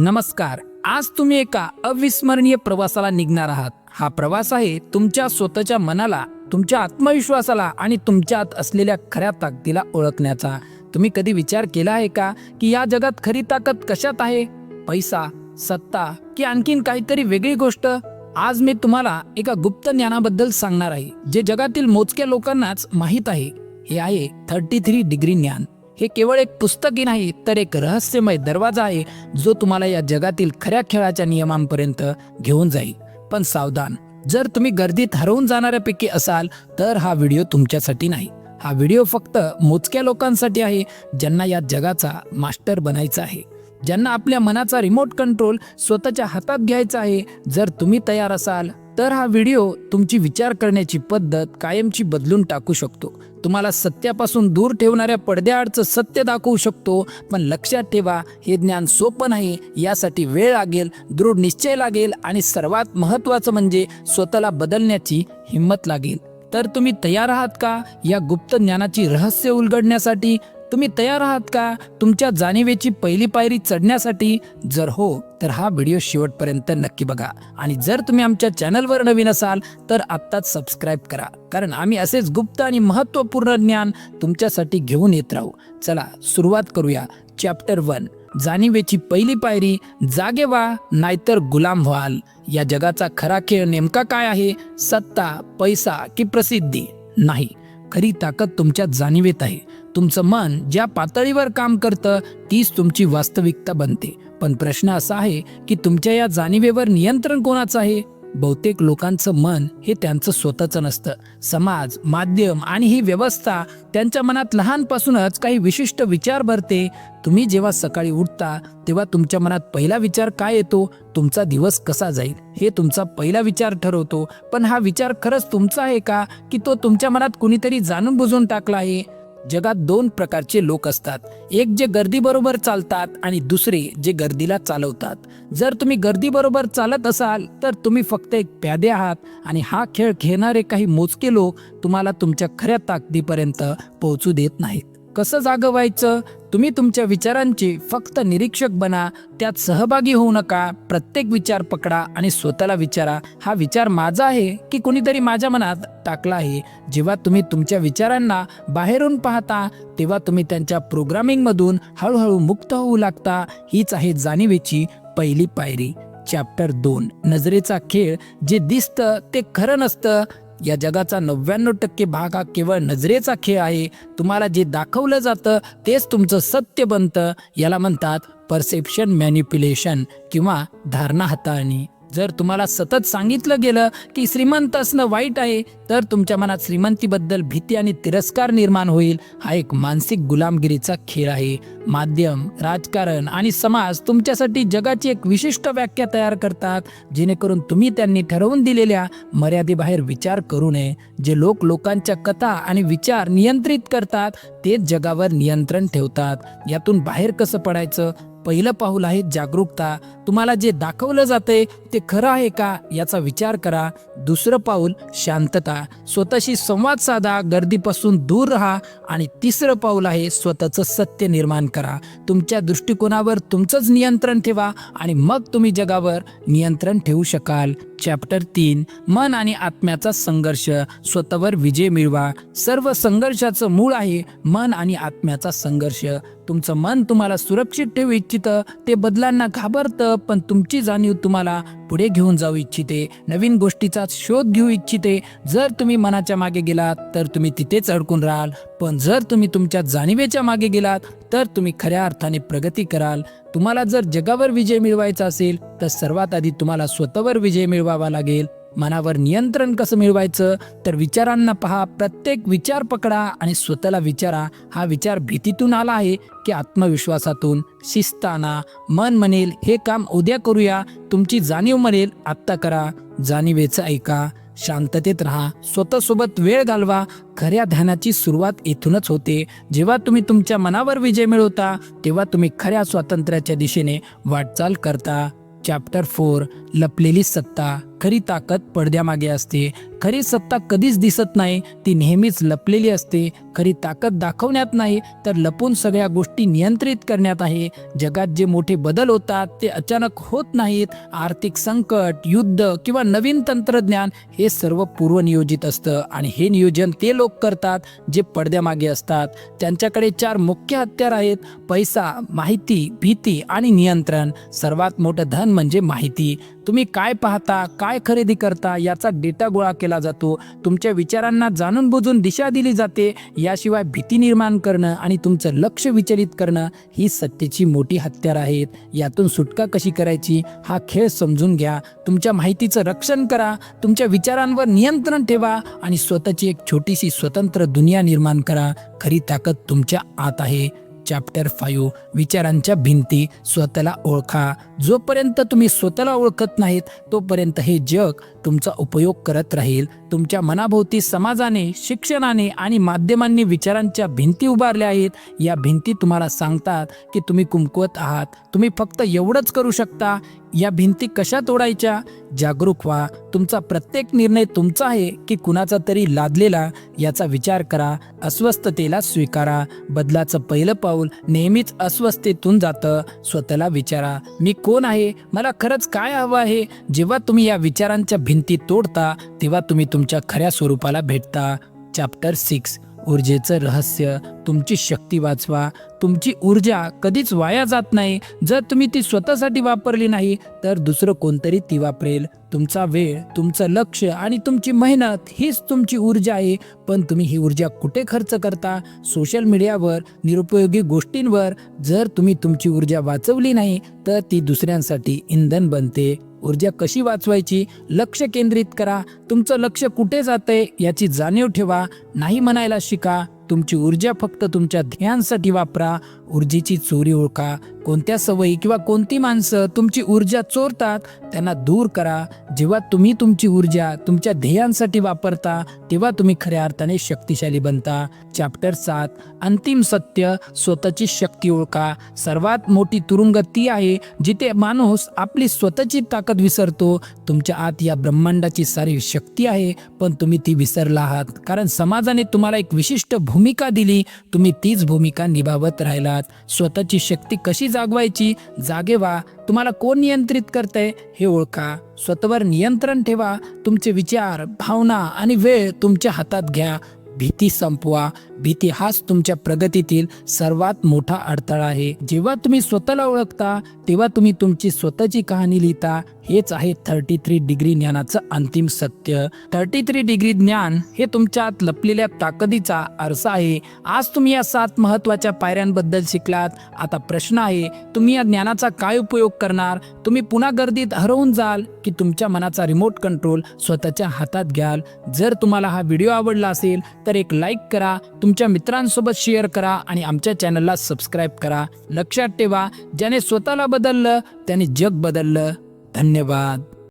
नमस्कार आज तुम्ही एका अविस्मरणीय प्रवासाला निघणार आहात. हा प्रवास आहे तुमच्या स्वतःच्या मनाला तुमच्या आत्मविश्वासाला आणि तुमच्यात असलेल्या खऱ्या ताकदीला ओळखण्याचा. तुम्ही कधी विचार केला आहे का की या जगात खरी ताकद कशात आहे? पैसा सत्ता की आणखीन काहीतरी वेगळी गोष्ट? आज मी तुम्हाला एका गुप्त ज्ञानाबद्दल सांगणार आहे जे जगातील मोजक्या लोकांनाच माहीत आहे. हे आहे थर्टी थ्री डिग्री ज्ञान. हे केवळ एक पुस्तकी नाही तर एक रहस्यमय दरवाजा आहे जो तुम्हाला या जगातील खऱ्या खेळाच्या नियमांपर्यंत घेऊन जाईल. पण सावधान जर तुम्ही गर्दीत हरवून जाणाऱ्यापैकी असाल तर हा व्हिडिओ तुमच्यासाठी नाही. हा व्हिडिओ फक्त मोजक्या लोकांसाठी आहे ज्यांना या जगाचा मास्टर बनायचा आहे. ज्यांना आपल्या मनाचा रिमोट कंट्रोल स्वतःच्या हातात घ्यायचा आहे जर तुम्ही तयार असाल तर हा व्हिडिओ तुमची विचार करण्याची पद्धत कायमची बदलून टाकू शकतो. तुम्हाला सत्यापासून दूर ठेवणाऱ्या पडद्याआडचं सत्य दाखवू शकतो पण लक्षात ठेवा हे ज्ञान सोपं नाही यासाठी वेळ लागेल दृढ निश्चय लागेल आणि सर्वात महत्त्वाचं म्हणजे स्वतःला बदलण्याची हिंमत लागेल. तर तुम्ही तयार आहात का? या गुप्त ज्ञानाची रहस्य उलगडण्यासाठी तुम्ही तयार आहात का? तुमच्या जाणीवेची पहिली पायरी चढण्यासाठी? जर हो तर हा व्हिडिओ शेवटपर्यंत नक्की बघा. आणि जर तुम्ही आमच्या चॅनलवर नवीन असाल तर आत्ताच सबस्क्राईब करा. कारण आम्ही असेच गुप्त आणि महत्त्वपूर्ण ज्ञान तुमच्यासाठी घेऊन येत राहू. चला सुरुवात करूया. चॅप्टर वन जाणीवेची पहिली पायरी जागे व्हा नाहीतर गुलाम व्हाल. या जगाचा खरा खेळ नेमका काय आहे? सत्ता पैसा की प्रसिद्धी? नाही. खरी ताकद तुमच्या जाणीवेत आहे. तुमचं मन ज्या पातळीवर काम करतं तीच तुमची वास्तविकता बनते. पण प्रश्न असा आहे की तुमच्या या जाणीवेवर नियंत्रण कोणाचं आहे? बहुतेक लोकांचं मन हे त्यांचं स्वतःचं नसतं. समाज माध्यम आणि ही व्यवस्था त्यांच्या मनात लहानपासूनच काही विशिष्ट विचार भरते. तुम्ही जेव्हा सकाळी उठता तेव्हा तुमच्या मनात पहिला विचार काय येतो? तुमचा दिवस कसा जाईल? हे तुमचा पहिला विचार ठरवतो. पण हा विचार खरंच तुमचा आहे का? की तो तुमच्या मनात कुणीतरी जाणून बुजून टाकला आहे? जगात दोन प्रकारचे लोक असतात. एक जे गर्दीबरोबर चालतात आणि दुसरे जे गर्दीला चालवतात. जर तुम्ही गर्दीबरोबर चालत असाल तर तुम्ही फक्त एक प्यादे आहात आणि हा खेळ खेळणारे काही मोजके लोक तुम्हाला तुमच्या खऱ्या ताकदीपर्यंत पोहोचू देत नाहीत. कसं जागं व्हायचं तुम्ही तुमच्या विचारांचे फक्त निरीक्षक बना त्यात सहभागी होऊ नका. प्रत्येक विचार पकडा आणि स्वतःला विचारा. हा विचार माझा आहे की कुणीतरी माझ्या मनात टाकला आहे. जेव्हा तुम्ही तुमच्या विचारांना बाहेरून पाहता तेव्हा तुम्ही त्यांच्या प्रोग्रामिंगमधून हळूहळू मुक्त होऊ लागता. हीच आहे जाणीवेची पहिली पायरी. चॅप्टर दोन. नजरेचा खेळ. जे दिसतं ते खरं नसतं या जगाचा नव्याण्णव टक्के भाग हा केवळ नजरेचा खेळ आहे. तुम्हाला जे दाखवलं जातं तेच तुमचं सत्य बनतं. याला म्हणतात परसेप्शन मॅनिप्युलेशन किंवा धारणा हाताळणी. जर तुम्हाला सतत सांगितलं गेलं की श्रीमंत असणं वाईट आहे तर तुमच्या मनात श्रीमंतीबद्दल भीती आणि तिरस्कार निर्माण होईल. हा एक मानसिक गुलामगिरीचा खेळ आहे. माध्यम राजकारण आणि समाज तुमच्यासाठी जगाची एक विशिष्ट व्याख्या तयार करतात जेणेकरून तुम्ही त्यांनी ठरवून दिलेल्या मर्यादेबाहेर विचार करू नये. जे लोक लोकांच्या कथा आणि विचार नियंत्रित करतात तेच जगावर नियंत्रण ठेवतात. यातून बाहेर कसं पडायचं? पहिलं पाऊल आहे जागरूकता. तुम्हाला जे दाखवलं जाते ते खरं आहे का याचा विचार करा. दुसरं पाऊल शांतता. स्वतःशी संवाद साधा गर्दीपासून दूर राहा आणि तिसरं पाऊल आहे स्वतःचं सत्य निर्माण करा. तुमच्या दृष्टिकोनावर तुमचंच नियंत्रण ठेवा आणि मग तुम्ही जगावर नियंत्रण ठेवू शकाल. चॅप्टर तीन मन आणि आत्म्याचा संघर्ष स्वतःवर विजय मिळवा. सर्व संघर्षाचं मूळ आहे मन आणि आत्म्याचा संघर्ष. तुमचं मन तुम्हाला सुरक्षित ठेवू इच्छितं ते बदलांना घाबरतं पण तुमची जाणीव तुम्हाला पुढे घेऊन जाऊ इच्छिते नवीन गोष्टीचा शोध घेऊ इच्छिते. जर तुम्ही मनाच्या मागे गेलात तर तुम्ही तिथेच अडकून राहाल. पण जर तुम्ही तुमच्या जाणीवेच्या मागे गेलात तर तुम्ही खऱ्या अर्थाने प्रगती कराल. तुम्हाला जर जगावर विजय मिळवायचा असेल तर सर्वात आधी तुम्हाला स्वतःवर विजय मिळवावा लागेल. मनावर नियंत्रण कसं मिळवायचं? तर विचारांना पहा. प्रत्येक विचार पकडा आणि स्वतःला विचारा. हा विचार भीतीतून आला आहे की आत्मविश्वासातून. शिस्ताना. मन म्हणेल हे काम उद्या करूया. तुमची जाणीव म्हणेल आत्ता करा. जाणीवेचं ऐका. शांततेत राहा. स्वतःसोबत वेळ घालवा. खऱ्या ध्यानाची सुरुवात इथूनच होते. जेव्हा तुम्ही तुमच्या मनावर विजय मिळवता तेव्हा तुम्ही खऱ्या स्वातंत्र्याच्या दिशेने वाटचाल करता. चॅप्टर फोर लपलेली सत्ता. खरी ताकद पडद्यामागे असते. खरी सत्ता कधीच दिसत नाही ती नेहमीच लपलेली असते. खरी ताकद दाखवण्यात नाही तर लपून सगळ्या गोष्टी नियंत्रित करण्यात आहे. जगात जे मोठे बदल होतात ते अचानक होत नाहीत. आर्थिक संकट युद्ध किंवा नवीन तंत्रज्ञान हे सर्व पूर्वनियोजित असतं. आणि हे नियोजन ते लोक करतात जे पडद्यामागे असतात. त्यांच्याकडे चार मुख्य हत्यार आहेत. पैसा माहिती भीती आणि नियंत्रण. सर्वात मोठं धन म्हणजे माहिती. तुम्ही काय पाहता काय खरेदी करता याचा डेटा गोळा केला जातो. तुमच्या विचारांना जाणून बुजून दिशा दिली जाते. याशिवाय भीती निर्माण करणं आणि तुमचं लक्ष विचलित करणं ही सत्तेची मोठी हत्यार आहेत. यातून सुटका कशी करायची हा खेळ समजून घ्या. तुमच्या माहितीचं रक्षण करा तुमच्या विचारांवर नियंत्रण ठेवा आणि स्वतःची एक छोटीशी स्वतंत्र दुनिया निर्माण करा. खरी ताकद तुमच्या आत आहे. चॅप्टर फाईव्ह विचारांच्या भिंती स्वतःला ओळखा. जोपर्यंत तुम्ही स्वतःला ओळखत नाहीत तोपर्यंत हे जग तुमचा उपयोग करत राहील. तुमच्या मनाभोवती समाजाने शिक्षणाने आणि माध्यमांनी विचारांच्या भिंती उभारल्या आहेत. या भिंती तुम्हाला सांगतात की तुम्ही कुमकुवत आहात. तुम्ही फक्त एवढंच करू शकता या भिंती कशा तोडायच्या? जागरूक व्हा. तुमचा प्रत्येक निर्णय तुमचा आहे की कुणाचा तरी लादलेला याचा विचार करा. अस्वस्थतेला स्वीकारा. बदलाचं पहिलं पाऊल नेहमीच अस्वस्थतेतून जातं. स्वतःला विचारा. मी कोण आहे? मला खरंच काय हवं आहे? जेव्हा तुम्ही या विचारांच्या भिंती तोडता तेव्हा तुम्ही तुमच्या खऱ्या स्वरूपाला भेटता. चॅप्टर सिक्स ऊर्जेचं रहस्य तुमची शक्ती वाचवा. तुमची ऊर्जा कधीच वाया जात नाही. जर तुम्ही ती स्वतःसाठी वापरली नाही तर दुसरं कोणतरी ती वापरेल. तुमचा वेळ तुमचं लक्ष आणि तुमची मेहनत हीच तुमची ऊर्जा आहे. पण तुम्ही ही ऊर्जा कुठे खर्च करता? सोशल मीडियावर निरुपयोगी गोष्टींवर. जर तुम्ही तुमची ऊर्जा वाचवली नाही तर ती दुसऱ्यांसाठी इंधन बनते. ऊर्जा कशी वाचवायची? लक्ष केंद्रित करा. तुमचं लक्ष कुठे जाते याची जाणीव ठेवा. नाही म्हणायला शिका. तुमची ऊर्जा फक्त तुमच्या ध्येयांसाठी वापरा. ऊर्जेची चोरी ओळखा. कोणत्या सवयी किंवा कोणती माणसं तुमची ऊर्जा चोरतात त्यांना दूर करा. जेव्हा तुम्ही तुमची ऊर्जा तुमच्या ध्येयांसाठी वापरता तेव्हा तुम्ही खऱ्या अर्थाने शक्तिशाली बनता. चॅप्टर सात. अंतिम सत्य. स्वतःची शक्ती ओळखा. सर्वात मोठी तुरुंग ती आहे जिथे माणूस आपली स्वतःची ताकद विसरतो. तुमच्या आत या ब्रह्मांडाची सारी शक्ती आहे पण तुम्ही ती विसरला आहात. कारण समाजाने तुम्हाला एक विशिष्ट भूमिका दिली. तुम्ही तीच भूमिका निभावत राहिलात. स्वतःची शक्ती कशी जागवायची? जागे व्हा तुम्हाला कोण नियंत्रित करतंय? हे ओळखा. स्वतःवर नियंत्रण ठेवा. तुमचे विचार भावना आणि वेळ तुमच्या हातात घ्या. भीती संपवा. भीती हाच तुमच्या प्रगतीतील सर्वात मोठा अडथळा आहे. जेव्हा तुम्ही स्वतःला ओळखता तेव्हा तुम्ही तुमची स्वतःची कहाणी लिहिता. हेच आहे थर्टी थ्री डिग्री ज्ञानाचं अंतिम सत्य. थर्टी थ्री डिग्री ज्ञान हे तुमच्या आत लपलेल्या ताकदीचा आरसा आहे. आज तुम्ही या सात महत्त्वाच्या पायऱ्यांबद्दल शिकलात. आता प्रश्न आहे तुम्ही या ज्ञानाचा काय उपयोग करणार? तुम्ही पुन्हा गर्दीत हरवून जाल की तुमच्या मनाचा रिमोट कंट्रोल स्वतःच्या हातात घ्याल? जर तुम्हाला हा व्हिडिओ आवडला असेल तर एक लाईक करा. तुमच्या मित्रांसोबत शेअर करा आणि आमच्या चॅनलला सबस्क्राईब करा. लक्षात ठेवा ज्याने स्वतःला बदललं त्याने जग बदललं. धन्यवाद.